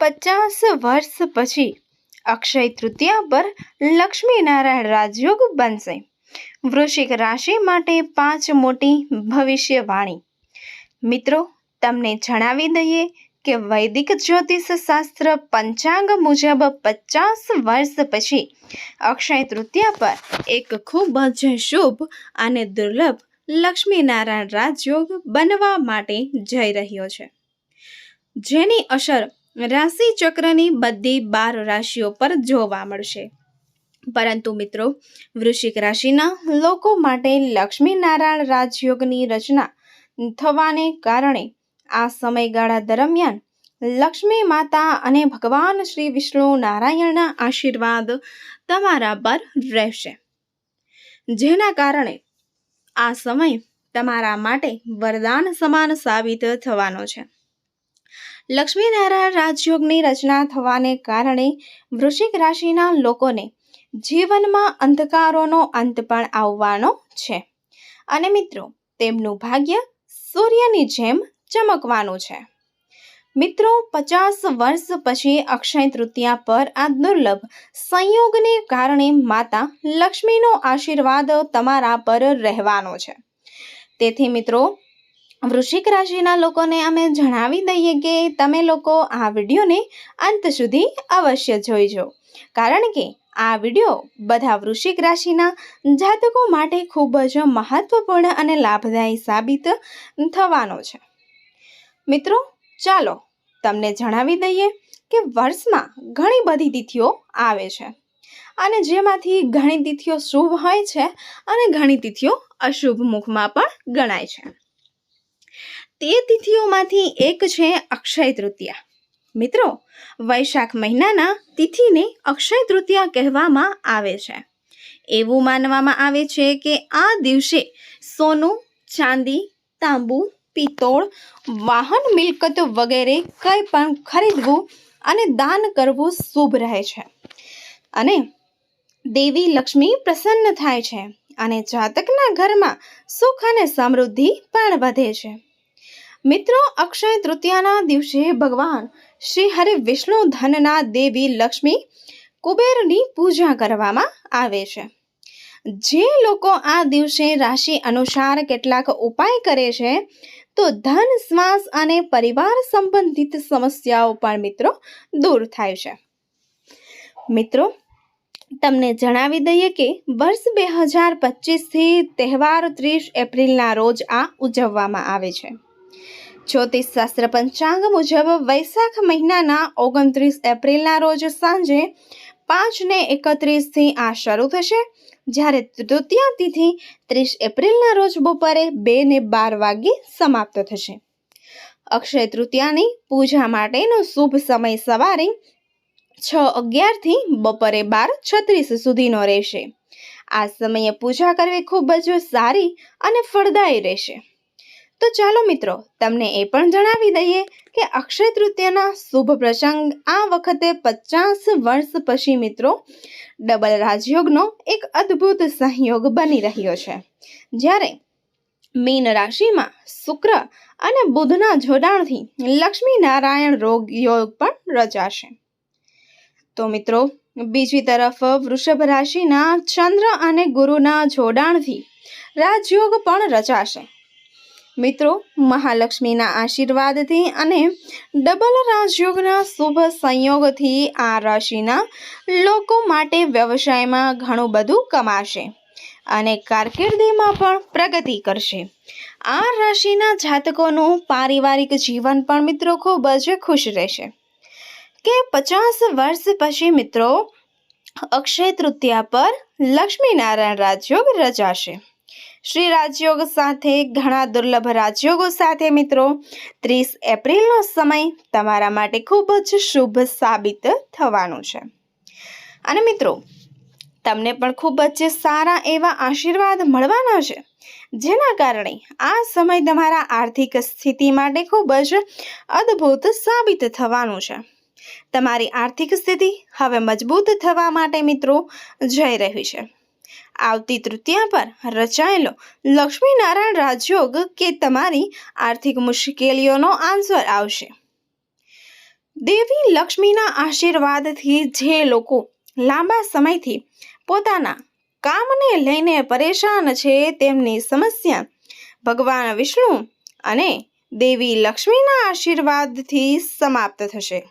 પચાસ વર્ષ પછી અક્ષય તૃતીયા પર લક્ષ્મીનારાયણ રાજયોગ બનશે. વૃશ્ચિક રાશિ માટે પાંચ મોટી ભવિષ્યવાણી. મિત્રો, તમને જણાવી દઈએ કે વૈદિક જ્યોતિષ શાસ્ત્ર પંચાંગ મુજબ પચાસ વર્ષ પછી અક્ષય તૃતીયા પર એક ખૂબ જ શુભ અને દુર્લભ લક્ષ્મીનારાયણ રાજયોગ બનવા માટે જઈ રહ્યો છે. જેની અસર રાશિ ચક્રની બધી બાર રાશિઓ પર જોવા મળશે. પરંતુ મિત્રો, વૃશ્ચિક રાશિના લોકો માટે લક્ષ્મીનારાયણ રાજયોગની રચના થવાને કારણે આ સમયગાળા દરમિયાન લક્ષ્મી માતા અને ભગવાન શ્રી વિષ્ણુ નારાયણના આશીર્વાદ તમારા પર રહેશે. જેના કારણે આ સમય તમારા માટે વરદાન સમાન સાબિત થવાનો છે. લક્ષ્મીનારાયણ રાજયોગની રચના થવાને કારણે વૃશ્ચિક રાશિના લોકોને જીવનમાં અંધકારોનો અંત પણ આવવાનો છે. અને મિત્રો, તેમનું ભાગ્ય સૂર્યની જેમ ચમકવાનું છે. મિત્રો, પચાસ વર્ષ પછી અક્ષય તૃતીયા પર આ દુર્લભ સંયોગને કારણે માતા લક્ષ્મીનો આશીર્વાદ તમારા પર રહેવાનો છે. તેથી મિત્રો વૃશ્ચિક રાશિના લોકોને અમે જણાવી દઈએ કે તમે લોકો આ વિડીયોને અંત સુધી અવશ્ય જોઈજો. કારણ કે આ વીડિયો બધા વૃશ્ચિક રાશિના જાતકો માટે ખૂબ જ મહત્વપૂર્ણ અને લાભદાયી સાબિત થવાનો છે. મિત્રો, ચાલો તમને જણાવી દઈએ કે વર્ષમાં ઘણી બધી તિથિઓ આવે છે. અને જેમાંથી ઘણી તિથિઓ શુભ હોય છે અને ઘણી તિથિઓ અશુભ મુખમાં પણ ગણાય છે. તે તિથિઓમાંથી એક છે અક્ષય તૃતીયા. મિત્રો, વૈશાખ મહિનાના તિથિને અક્ષય તૃતીયા કહેવામાં આવે છે. એવું માનવામાં આવે છે કે આ દિવસે સોનું, ચાંદી, તાંબુ, પિત્તોળ, વાહન મિલકત વગેરે કંઈ પણ ખરીદવું અને દાન કરવું શુભ રહે છે. અને દેવી લક્ષ્મી પ્રસન્ન થાય છે અને જાતકના ઘરમાં સુખ અને સમૃદ્ધિ પણ વધે છે. મિત્રો, અક્ષય તૃતીયાના દિવસે ભગવાન શ્રી હરિ વિષ્ણુ ધનના દેવી લક્ષ્મી કુબેરની પૂજા કરવામાં આવે છે. જે લોકો આ દિવસે રાશિ અનુસાર કેટલાક ઉપાય કરે છે, તો ધન, શ્વાસ અને પરિવાર સંબંધિત સમસ્યાઓ પણ મિત્રો દૂર થાય છે. મિત્રો, તમને જણાવી દઈએ કે વર્ષ બે હજાર પચીસથી તહેવાર ત્રીસ એપ્રિલના રોજ આ ઉજવવામાં આવે છે. જ્યોતિષ શાસ્ત્ર પંચાંગ મુજબ વૈશાખ મહિનાના ઓગણત્રીસ એપ્રિલના રોજ સાંજે પાંચ ને એકત્રીસથી આ શરૂ થશે. જ્યારે તૃતીય તિથિ ત્રીસ એપ્રિલના રોજ બપોરે બે ને બાર વાગ્યે સમાપ્ત થશે. અક્ષય તૃતીયાની પૂજા માટેનો શુભ સમય સવારે છ અગિયારથી બપોરે બાર છત્રીસ સુધીનો રહેશે. આ સમયે પૂજા કરવી ખૂબ જ સારી અને ફળદાયી રહેશે. તો ચાલો મિત્રો, તમને એ પણ જણાવી દઈએ કે અક્ષય તૃતીયાના શુભ પ્રસંગ આ વખતે પચાસ વર્ષ પછી મિત્રો, ડબલ રાજયોગનો એક અદ્ભુત સંયોગ બની રહ્યો છે. જ્યારે મીન રાશિમાં શુક્ર અને બુધના જોડાણથી લક્ષ્મી નારાયણ રોગ યોગ પણ રચાશે. તો મિત્રો, બીજી તરફ વૃષભ રાશિના ચંદ્ર અને ગુરુના જોડાણથી રાજયોગ પણ રચાશે. મિત્રો, મહાલક્ષ્મીના આશીર્વાદથી અને ડબલ રાજયોગના શુભ સંયોગથી આ રાશિના લોકો માટે વ્યવસાયમાં ઘણું બધું કમાશે અને કારકિર્દીમાં પણ પ્રગતિ કરશે. આ રાશિના જાતકોનું પારિવારિક જીવન પણ મિત્રો ખૂબ જ ખુશ રહેશે. કે પચાસ વર્ષ પછી મિત્રો, અક્ષય તૃતીયા પર લક્ષ્મીનારાયણ રાજયોગ રચાશે. શ્રી રાજયોગ સાથે, ઘણા દુર્લભ રાજયોગો સાથે મિત્રો. ત્રીસ એપ્રિલનો સમય તમારા માટે ખૂબ જ શુભ સાબિત થવાનું છે. અને મિત્રો, તમને પણ ખૂબ જ સારા એવા આશીર્વાદ મળવાના છે, જેના કારણે આ સમય તમારા આર્થિક સ્થિતિ માટે ખૂબ જ અદ્ભુત સાબિત થવાનું છે. તમારી આર્થિક સ્થિતિ હવે મજબૂત થવા માટે મિત્રો જઈ રહી છે. આવતી તૃતીયા પર રચાયેલો લક્ષ્મીનારાયણ રાજયોગ કે તમારી આર્થિક મુશ્કેલીઓનો આન્સર આવશે. દેવી લક્ષ્મીના આશીર્વાદથી જે લોકો લાંબા સમયથી પોતાના કામને લઈને પરેશાન છે તેમની સમસ્યા ભગવાન વિષ્ણુ અને દેવી લક્ષ્મીના આશીર્વાદથી સમાપ્ત થશે.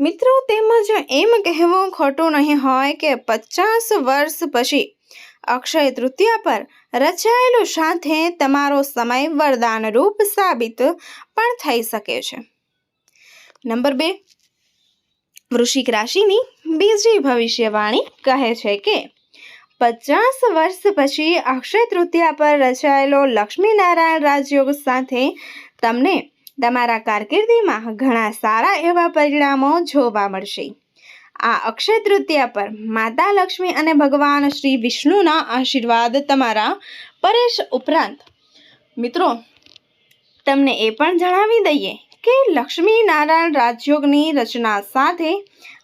મિત્રો, તેમજ એમ કહેવું ખોટું નહીં હોય કે પચાસ વર્ષ પછી અક્ષય તૃતીયા પર રચાયેલું સાથે તમારો સમય વરદાન રૂપ સાબિત પણ થઈ શકે છે. નંબર બે, વૃશ્ચિક રાશિની બીજી ભવિષ્યવાણી કહે છે કે, પચાસ વર્ષ પછી અક્ષય તૃતીયા પર રચાયેલો લક્ષ્મીનારાયણ રાજયોગ સાથે તમને તમારા કારકિર્દીમાં ઘણા સારા એવા પરિણામો જોવા મળશે. આ અક્ષય તૃતીયા પર માતા લક્ષ્મી અને ભગવાન શ્રી વિષ્ણુના આશીર્વાદ તમારા પરેશ ઉપરાંત. મિત્રો, તમને એ પણ જણાવી દઈએ કે લક્ષ્મી નારાયણ રાજયોગની રચના સાથે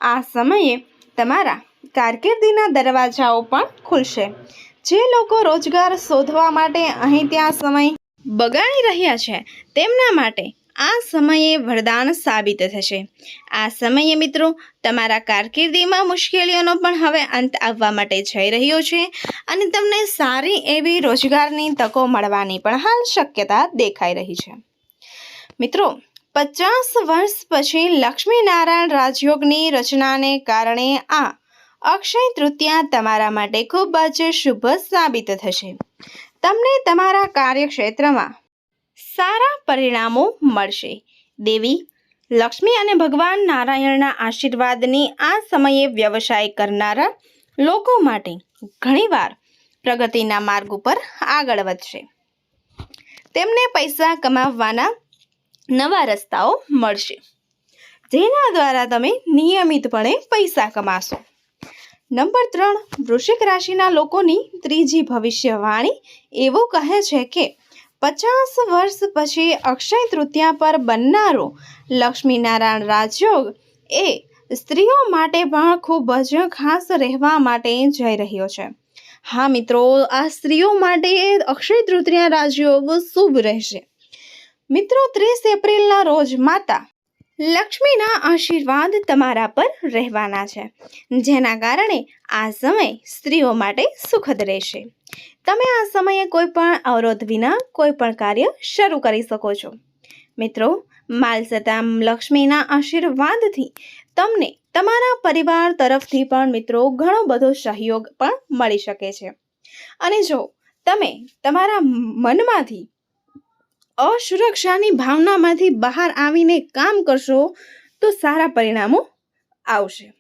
આ સમયે તમારા કારકિર્દીના દરવાજાઓ પણ ખુલશે. જે લોકો રોજગાર શોધવા માટે અહીં ત્યાં સમય બગાડી રહ્યા છે, તેમના માટે આ સમયે વરદાન સાબિત થશે. આ સમયે મિત્રો, તમારા કારકિર્દીમાં મુશ્કેલીઓનો પણ હવે અંત આવવા માટે જઈ રહ્યો છે અને તમને સારી એવી રોજગારની તકો મળવાની પણ હાલ શક્યતા દેખાઈ રહી છે. મિત્રો, પચાસ વર્ષ પછી લક્ષ્મીનારાયણ રાજયોગની રચનાને કારણે આ અક્ષય તૃતીયા તમારા માટે ખૂબ જ શુભ સાબિત થશે. તમને તમારા કાર્યક્ષેત્રમાં સારા પરિણામો મળશે. દેવી, લક્ષ્મી અને ભગવાન નારાયણના આશીર્વાદની આ સમયે વ્યવસાય કરનારા લોકો માટે ઘણીવાર પ્રગતિના માર્ગ ઉપર આગળ વધશે. તેમને પૈસા કમાવવાના નવા રસ્તાઓ મળશે, જેના દ્વારા તમે નિયમિતપણે પૈસા કમાશો. નંબર ત્રણ, વૃશ્ચિક રાશિના લોકોની ત્રીજી ભવિષ્યવાણી એવું કહે છે કે પચાસ વર્ષ પછી અક્ષય તૃતીયા પર બનનારો લક્ષ્મીનારાયણ રાજયોગ એ સ્ત્રીઓ માટે પણ ખૂબ જ ખાસ રહેવા માટે જઈ રહ્યો છે. હા મિત્રો, આ સ્ત્રીઓ માટે અક્ષય તૃતીયા રાજયોગ શુભ રહેશે. મિત્રો, ત્રીસ એપ્રિલના રોજ માતા લક્ષ્મીના આશીર્વાદ તમારા પર રહેવાના છે, જેના કારણે આ સમય સ્ત્રીઓ માટે સુખદ રહેશે. તમે આ સમયે કોઈ પણ અવરોધ વિના કોઈ પણ કાર્ય શરૂ કરી શકો છો. મિત્રો માલસતા લક્ષ્મીના આશીર્વાદથી તમને તમારા પરિવાર તરફથી પણ મિત્રો ઘણો બધો સહયોગ પણ મળી શકે છે. અને જો તમે તમારા મનમાંથી અસુરક્ષાની ભાવનામાંથી બહાર આવીને કામ કરશો તો સારા પરિણામો આવશે.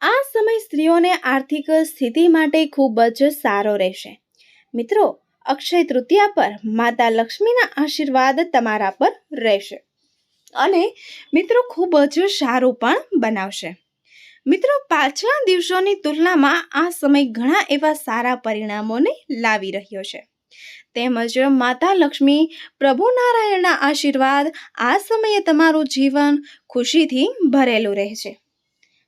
આ સમય સ્ત્રીઓને આર્થિક સ્થિતિ માટે ખૂબ જ સારો રહેશે. મિત્રો, અક્ષય તૃતીયા પર માતા લક્ષ્મીના આશીર્વાદ તમારા પર રહેશે અને મિત્રો ખૂબ જ સારું પણ બનાવશે. મિત્રો, પાછલા દિવસોની તુલનામાં આ સમય ઘણા એવા સારા પરિણામોને લાવી રહ્યો છે. તેમજ માતા લક્ષ્મી પ્રભુ નારાયણના આશીર્વાદ આ સમયે તમારું જીવન ખુશીથી ભરેલું રહેશે.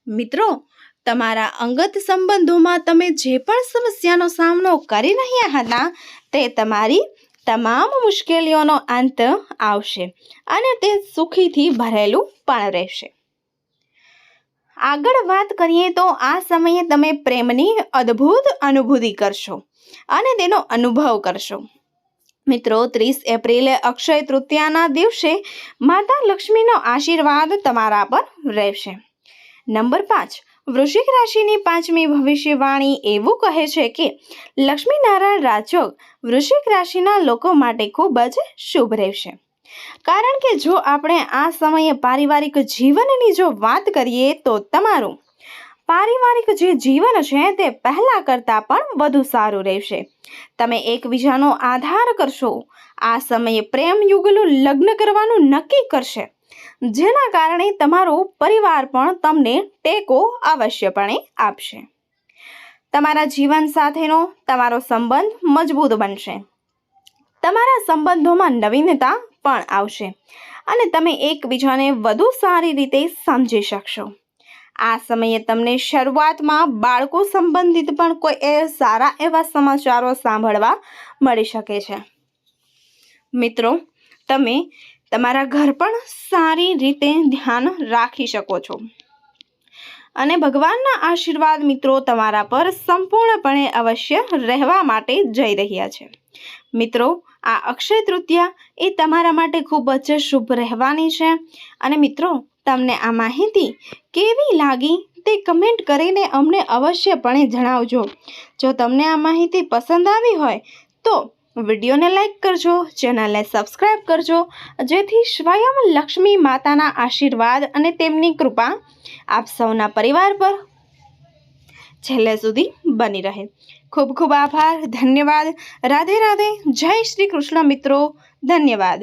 મિત્રો, તમારા અંગત સંબંધોમાં તમે જે પણ સમસ્યાનો સામનો કરી રહ્યા હતા, તે તમારી તમામ મુશ્કેલીઓનો અંત આવશે અને તે સુખીથી ભરેલું પણ રહેશે. આગળ વાત કરીએ તો આ સમયે તમે પ્રેમની અદ્ભુત અનુભૂતિ કરશો અને તેનો અનુભવ કરશો. મિત્રો, ત્રીસ એપ્રિલે અક્ષય તૃતીયાના દિવસે માતા લક્ષ્મીનો આશીર્વાદ તમારા પર રહેશે. નંબર પાંચ, વૃશ્ચિક રાશિની પાંચમી ભવિષ્યવાણી એવું કહે છે કે, લક્ષ્મીનારાયણ રાજયોગ વૃશ્ચિક રાશિના લોકો માટે ખૂબ જ શુભ રહેશે. કારણ કે જો આપણે આ સમયે પારિવારિક જીવનની જો વાત કરીએ તો તમારું પારિવારિક જે જીવન છે તે પહેલાં કરતાં પણ વધુ સારું રહેશે. તમે એકબીજાનો આધાર કરશો. આ સમયે પ્રેમ લગ્ન કરવાનું નક્કી કરશે. જેના કારણે તમારો પરિવાર પણ તમને ટેકો અવશ્યપણે આપશે. તમારા જીવન સાથેનો તમારો સંબંધ મજબૂત બનશે. તમારા સંબંધોમાં નવીનતા પણ આવશે અને તમે એકબીજાને વધુ સારી રીતે સમજી શકશો. આ સમયે તમને શરૂઆતમાં બાળકો સંબંધિત પણ કોઈ સારા એવા સમાચારો સાંભળવા મળી શકે છે. મિત્રો, તમે તમારા ઘર પણ સારી રીતે ધ્યાન રાખી શકો છો. અને ભગવાનના આશીર્વાદ મિત્રો તમારા પર સંપૂર્ણપણે અવશ્ય રહેવા માટે જઈ રહ્યા છે. મિત્રો, આ અક્ષય તૃતીયા એ તમારા માટે ખૂબ જ શુભ રહેવાની છે. અને મિત્રો, તમને આ માહિતી કેવી લાગી તે કમેન્ટ કરીને અમને અવશ્યપણે જણાવજો. જો તમને આ માહિતી પસંદ આવી હોય, તો વિડીયોને લાઈક કરજો, ચેનલને સબસ્ક્રાઈબ કરજો, જેથી સ્વયં લક્ષ્મી માતાના આશીર્વાદ અને તેમની કૃપા આપ સૌના પરિવાર પર છેલ્લે સુધી બની રહે. ખૂબ ખૂબ આભાર ધન્યવાદ. રાધે રાધે જય શ્રી કૃષ્ણ મિત્રો ધન્યવાદ.